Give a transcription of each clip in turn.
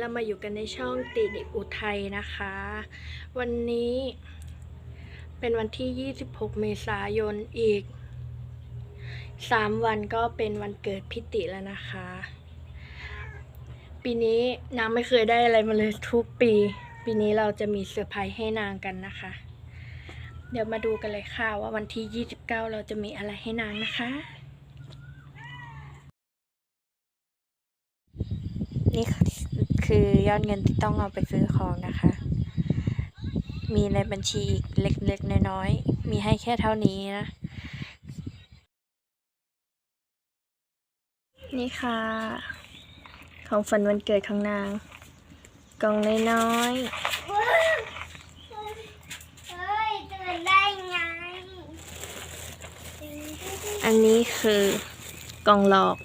เรามาอยู่กันในช่องติดอุทัยนะคะ วันนี้เป็นวันที่ 26 เมษายนอีก 3 วันก็เป็นวันเกิดพิติแล้วนะคะ ปีนี้นางไม่เคยได้อะไรมาเลยทุกปี ปีนี้เราจะมีเซอร์ไพรส์ให้นางกันนะคะ เดี๋ยวมาดูกันเลยค่ะว่าวันที่ 29 เราจะมีอะไรให้นางนะคะนี่คืือยอดเงินที่ต้องเอาไปซื้อของนะคะ มีในบัญชีอีกเล็กๆน้อยๆมีให้แค่เท่านี้นะ นี่ค่ะ ของฝันวันเกิดของนาง กล่องน้อยเฮ้ยเดินได้ไงๆอันนี้คือกล่องหลอก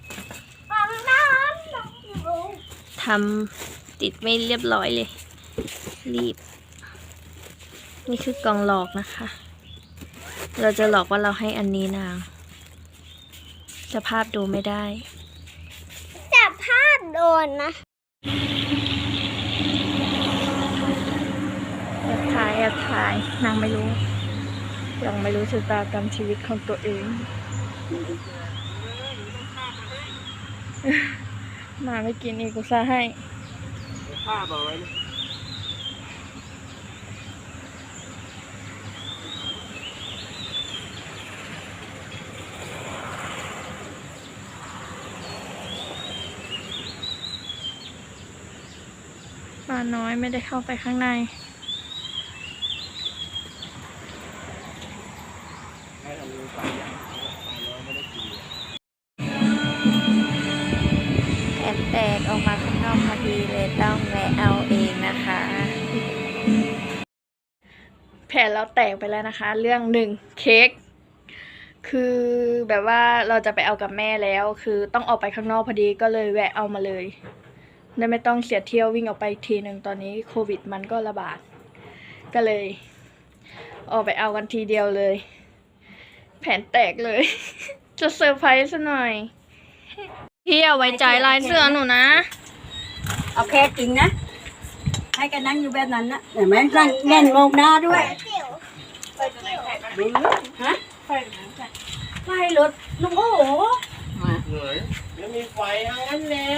ทำ ติดไม่เรียบร้อยเลย รีบ นี่คือกล่องหลอกนะคะ เราจะหลอกว่าเราให้อันนี้นางสภาพดูไม่ได้จับภาพโดนนะแอบถ่ายแอบถ่ายนางไม่รู้ ยังไม่รู้ชะตากรรมชีวิตของตัวเองมาไม่กินอีกกูซะให้ ผ้าเอาไว้นะปลาน้อยไม่ได้เข้าไปข้างใน ให้ทำมือปลาใหญ่ เราแตกไปแล้วนะคะ เรื่องหนึ่งเค้กคือแบบว่าเราจะไปเอากับแม่แล้ว คือต้องออกไปข้างนอกพอดีก็เลยแวะเอามาเลยได้ไม่ต้องเสียเที่ยววิ่งออกไปทีหนึ่งตอนนี้โควิดมันก็ระบาด ก็เลย ออกไปเอากันทีเดียวเลย แผนแตกเลย จะเซอร์ไพรส์ซะหน่อยพี่เอาไว้ใจลายเสื้อหนูนะ เอาแค่จริงนะ ให้กันนั่งอยู่แบบนั้นนะเห็นไหมนั่งแน่นมองหน้าด้วย เดี๋ยวดูฮะไฟรถลุงโอ้โหเหนื่อยแล้วมีไฟทั้งนั้นแหละ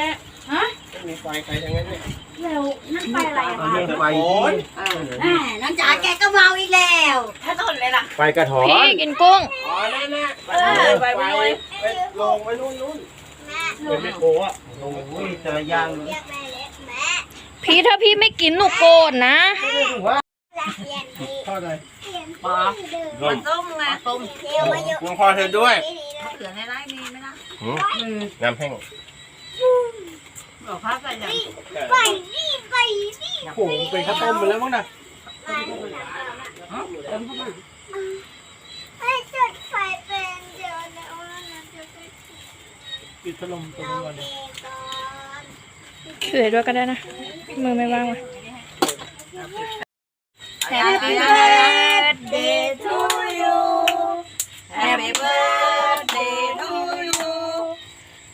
ฮะไม่มีไฟใครทั้งนั้นเนี่ยแล้วนั่นไฟอะไรอะไฟโอนแม่น้องจ๋าแกก็เมาอีกแล้วถ้าต้นเลยล่ะไฟกระถอนพี่กินกุ้งอ๋อนั่นน่ะไฟไปไปลงไปนู่นนู่นแม่เป็นไม่โคอะโอ้ยแต่ละย่างแม่พี่ถ้าพี่ไม่กินหนูโกรธนะว่ารักเรียนดีทอดอะไรเรีย นผู้เดิมร่มต้มไงต้มเที่ยวมาอยู่วงพอเธอด้วยเสือในไร่มีไหมล่ะน้ำแห้งบอกข้าวใส่ยังไปนี่ไปนี่โอ้โหเป็นข้าวต้มไปแล้วมั้งนะเติมเข้ามาให้จุดไฟเป็นเดี๋ยวแล้วนะจะไปปิดพัดลมตรงเรานี้ก่อนเองก่อนเถื่อยด้วยก็ได้นะ มือไม่ว่างว่ะ Happy birthday to you Happy birthday to you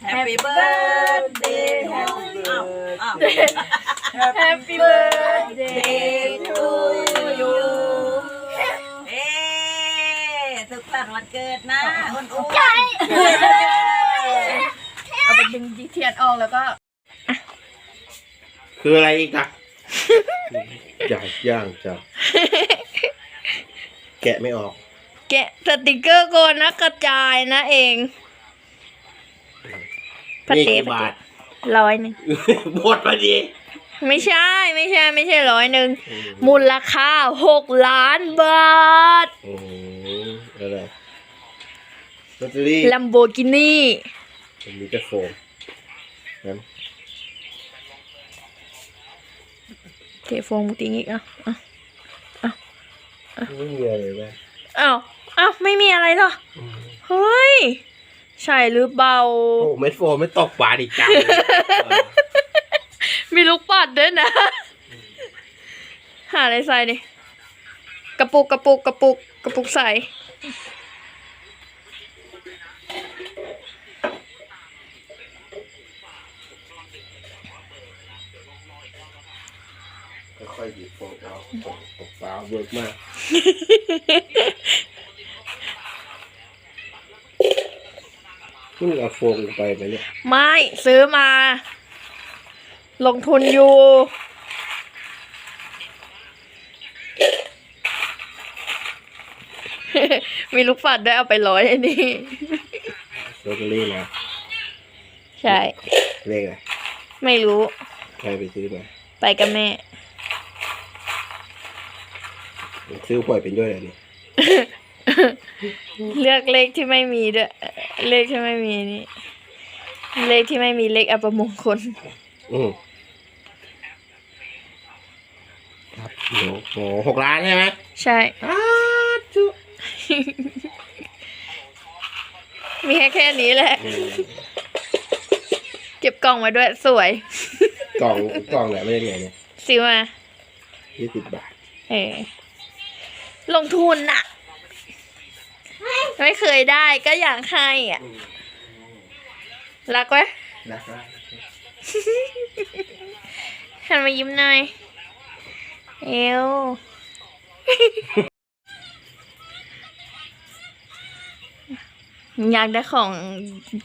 Happy birthday to you Happy birthday to you เอ๊สุขสันต์วันเกิดนะอ้นอุ้ย เอาไปดึงดีเทียนออกแล้วก็ คืออะไรอีกอะย่างย่างจ้ะ แกะไม่ออก แกะสติกเกอร์โกนนะกระจายนะเองพระนี่เตกี่พระบาเตทร้อยหนึ่งหมดพอดีไม่ใช่ไม่ใช่ไม่ใช่ร้อยหนึ่งมูลค่าหกล้านบาทโอ้โหอะไรลอตเตอรี่ลัมโบกินี่มีแต่โฟมนั้นเทโฟงมุติงอีกอะอะ ไม่มีอะไรเลยอ้าวอ้าวไม่มีอะไรเหรอเฮ้ย ใช่หรือเปล่าโอ้เม็ดโฟมไม่ตกปลาดิจังมีลูกปัดด้วยนะ หาอะไรใส่ดิกระปุกกระปุกกระปุกกระปุกใส่ อยหยิบโฟมเอาตกตกเปล่าเบิกมากนี่มึงเอาโฟมไปไหมเนี่ยไม่ซื้อมา ลงทุนอยู่มีลูกปัดด้วยเอาไปร้อยไอ้นี่ลอตเตอรี่นะใช่ เลขอะไรไม่รู้ ใครไปซื้อมา ไปกับแม่ ซื้อหวยเป็นด้วยเหรอนี่เลือกเลขที่ไม่มีด้วยเลขที่ไม่มีนี่ เลขที่ไม่มีเลขอัปมงคลอืมครับโอ้โหหกล้านใช่ไหมใช่อ้าจุมีแค่แค่นี้แหละอืมเก็บกล่องไว้ด้วยสวย กล่องกล่องเนี่ยไม่ได้ไงเนี่ยซื้อมายี่สิบบาท เออ ลงทุนน่ะไม่เคยได้ก็อยากให้อะรักไว้รักรักหันมายิ้มหน่อย เอวอยากได้ของ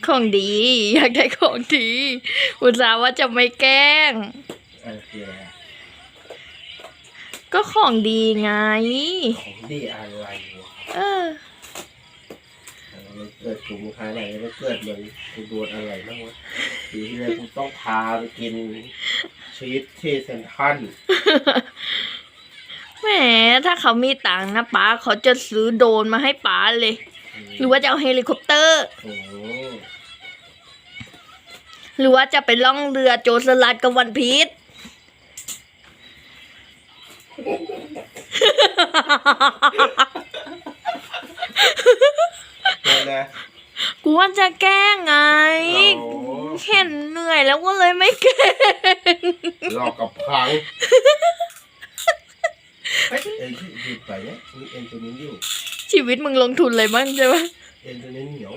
ของดี อยากได้ของดี อุตส่าห์ว่าจะไม่แกล้ง ก็ของดีไง ของดีอะไรวะเออมันเกิดถุงคล้ายอะไรแล้วเกิดเหมือนกูโดนอะไรบ้างวะปีที่แล้วกูต้องพาไปกินชีสที่เซนทรัลแหมถ้าเขามีตังค์นะป้าเขาจะซื้อโดรนมาให้ป้าเลย หรือว่าจะเอาเฮลิคอปเตอร์โอ้โหหรือว่าจะไปล่องเรือโจรสลัดกับวันพีช เดี๋ยวนะกูว่าจะแกล้งไง โอ้เห็นเหนื่อยแล้วก็เลยไม่แกล้งหลอกกับพังเฮ้ยเอ็นที่หยุดไปเนี่ยมีเอ็นตัวนี้อยู่ชีวิตมึงลงทุนเลยบ้างใช่ไหมเอ็นตัวนี้เหนียว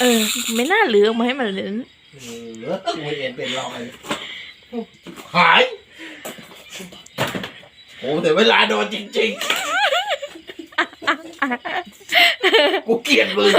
เออ ไม่น่าเหลือออกมาให้มันเลยนะเออมีเอ็นเป็นรอยหาย โอ้แต่เวลาโดนจริงๆ กูเกลียดมึง